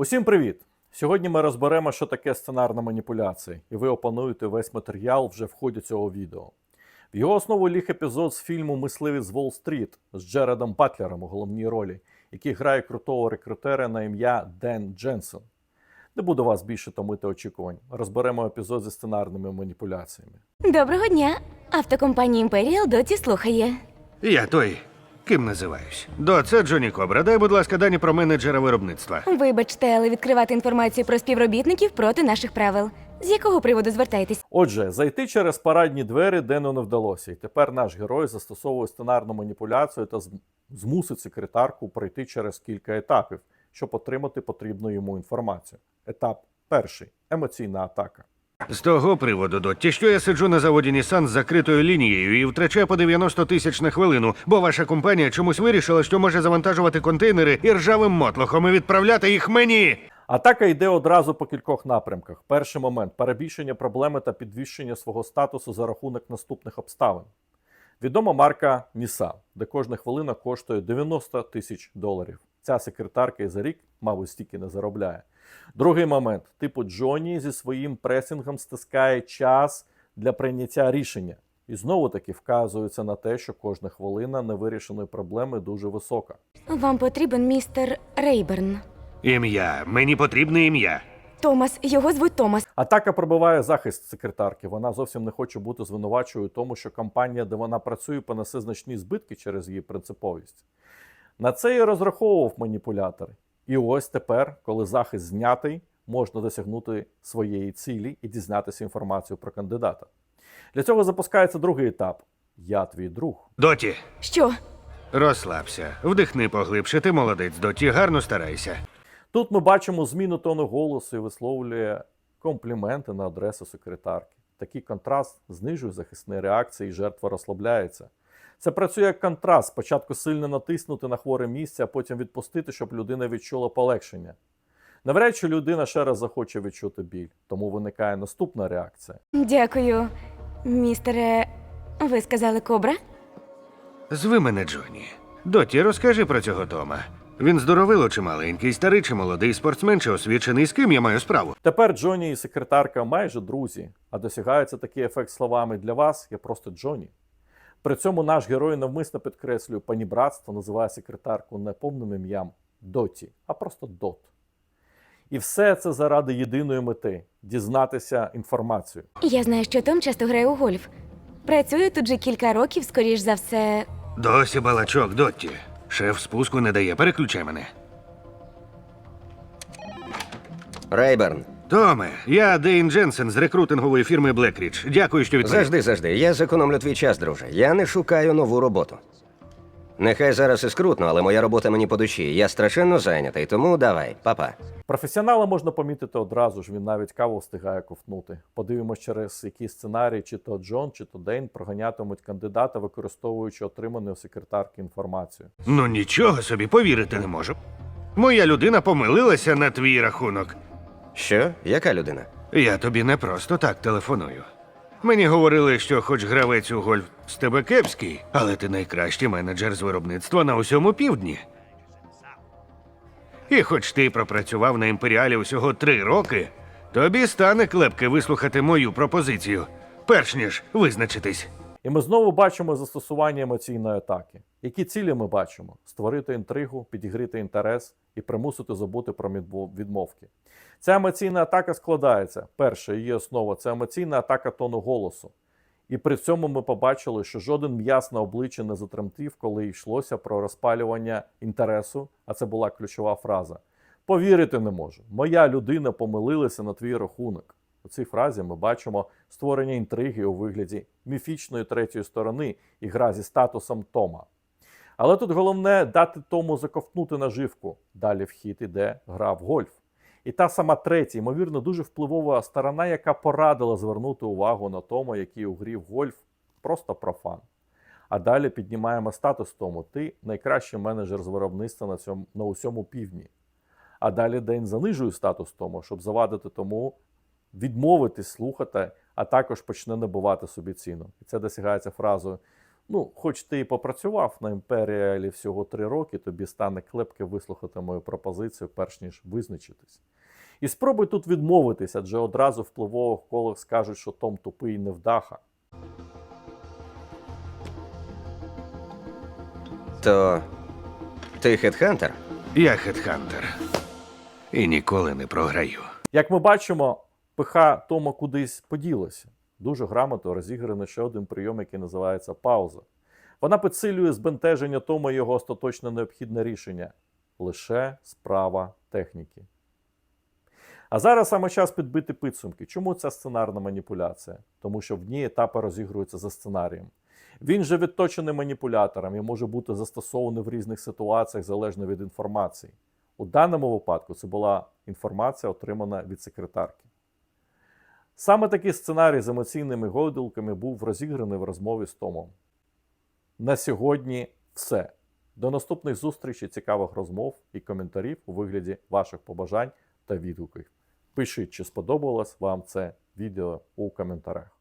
Усім привіт! Сьогодні ми розберемо, що таке сценарна маніпуляція, і ви опануєте весь матеріал вже в ході цього відео. В його основу ліг епізод з фільму Мисливець з Уолл-стріт з Джередом Батлером у головній ролі, який грає крутого рекрутера на ім'я Ден Дженсен. Не буду вас більше томити очікувань. Розберемо епізод зі сценарними маніпуляціями. Доброго дня. Автокомпанія Imperial доті слухає. Я той, ким називаюсь. До це Джоні Кобра. Дай, будь ласка, дані про менеджера виробництва. Вибачте, але відкривати інформацію про співробітників проти наших правил. З якого приводу звертаєтесь? Отже, зайти через парадні двері Дену не вдалося, і тепер наш герой застосовує сценарну маніпуляцію та змусить секретарку пройти через кілька етапів, щоб отримати потрібну йому інформацію. Етап перший емоційна атака. З того приводу, Дотті, що я сиджу на заводі Нісан з закритою лінією і втрачаю по 90 тисяч на хвилину, бо ваша компанія чомусь вирішила, що може завантажувати контейнери і ржавим мотлохом і відправляти їх мені. Атака йде одразу по кількох напрямках. Перший момент перебільшення проблеми та підвищення свого статусу за рахунок наступних обставин. Відома марка Ніса, де кожна хвилина коштує 90 тисяч доларів. Ця секретарка і за рік, мабуть, стільки не заробляє. Другий момент: типу Джоні зі своїм пресингом стискає час для прийняття рішення. І знову таки вказується на те, що кожна хвилина невирішеної проблеми дуже висока. Вам потрібен містер Рейберн. Ім'я. Мені потрібне ім'я. Томас, його звуть Томас. Атака пробиває захист секретарки. Вона зовсім не хоче бути звинувачою у тому, що компанія, де вона працює, понесе значні збитки через її принциповість. На це і розраховував маніпулятор. І ось тепер, коли захист знятий, можна досягнути своєї цілі і дізнатися інформацію про кандидата. Для цього запускається другий етап: Я твій друг. Доті, Що? розслабся. Вдихни поглибше, ти молодець, Доті, гарно старайся. Тут ми бачимо зміну тону голосу і висловлює компліменти на адресу секретарки. Такий контраст знижує захисні реакції і жертва розслабляється. Це працює як контраст. Спочатку сильно натиснути на хворе місце, а потім відпустити, щоб людина відчула полегшення. Навряд чи людина ще раз захоче відчути біль, тому виникає наступна реакція. Дякую. Містере, ви сказали кобра? Зви мене Джоні. Доті, розкажи про цього Тома. Він здоровило чи маленький, старий чи молодий, спортсмен чи освічений, з ким я маю справу. Тепер Джоні і секретарка майже друзі, а досягається такий ефект словами для вас я просто Джоні. При цьому наш герой навмисно підкреслює панібратство, називає секретарку не повним ім'ям Доті, а просто Дот. І все це заради єдиної мети дізнатися інформацію. Я знаю, що Том часто грає у гольф. Працює тут же кілька років, скоріш за все. Досі балачок, Дотті. Шеф спуску не дає, переключай мене. Рейберн, Томе, я Дейн Дженсен з рекрутингової фірми Блекріч. Дякую, що відповів. завжди, завжди. Я зекономлю твій час, друже. Я не шукаю нову роботу. Нехай зараз і скрутно, але моя робота мені по душі. Я страшенно зайнятий, тому давай, папа. Професіонала можна помітити одразу ж, він навіть каву встигає ковтнути. Подивимось, через який сценарій, чи то Джон, чи то Дейн проганятимуть кандидата, використовуючи отриману у секретарки інформацію. Ну нічого собі повірити не можу. Моя людина помилилася на твій рахунок. Що? Яка людина? Я тобі не просто так телефоную. Мені говорили, що хоч гравець у гольф з тебе кепський, але ти найкращий менеджер з виробництва на усьому півдні. І хоч ти пропрацював на імперіалі усього три роки, тобі стане клепки вислухати мою пропозицію, перш ніж визначитись. І ми знову бачимо застосування емоційної атаки. Які цілі ми бачимо? Створити інтригу, підігріти інтерес і примусити забути про відмовки. Ця емоційна атака складається. Перша її основа це емоційна атака тону голосу. І при цьому ми побачили, що жоден м'яз на обличчі не затремтів, коли йшлося про розпалювання інтересу, а це була ключова фраза. Повірити не можу. Моя людина помилилася на твій рахунок. У цій фразі ми бачимо створення інтриги у вигляді міфічної третьої сторони і гра зі статусом Тома. Але тут головне дати Тому заковтнути наживку. Далі в хід іде гра в гольф. І та сама третя, ймовірно, дуже впливова сторона, яка порадила звернути увагу на Тома, який у грі в гольф просто профан. А далі піднімаємо статус Тому. Ти найкращий менеджер з виробництва на, цьому, на усьому півдні. А далі День занижує статус Тому, щоб завадити тому відмовитись слухати, а також почне набувати собі ціну. І це досягається фразою: Ну, хоч ти і попрацював на імперіалі всього три роки, тобі стане клепки вислухати мою пропозицію, перш ніж визначитись. І спробуй тут відмовитись, адже одразу в впливових колах скажуть, що Том тупий невдаха. То ти хедхантер? Я хедхантер. І ніколи не програю. Як ми бачимо, пиха Тома кудись поділася. Дуже грамотно розіграно ще один прийом, який називається пауза. Вона підсилює збентеження Тома і його остаточне необхідне рішення лише справа техніки. А зараз саме час підбити підсумки. Чому ця сценарна маніпуляція? Тому що в ній етапи розігруються за сценарієм. Він же відточений маніпулятором і може бути застосований в різних ситуаціях залежно від інформації. У даному випадку це була інформація, отримана від секретарки. Саме такий сценарій з емоційними гойдулками був розіграний в розмові з Томом. На сьогодні все. До наступних зустрічей, цікавих розмов і коментарів у вигляді ваших побажань та відгуків. Пишіть, чи сподобалось вам це відео у коментарях.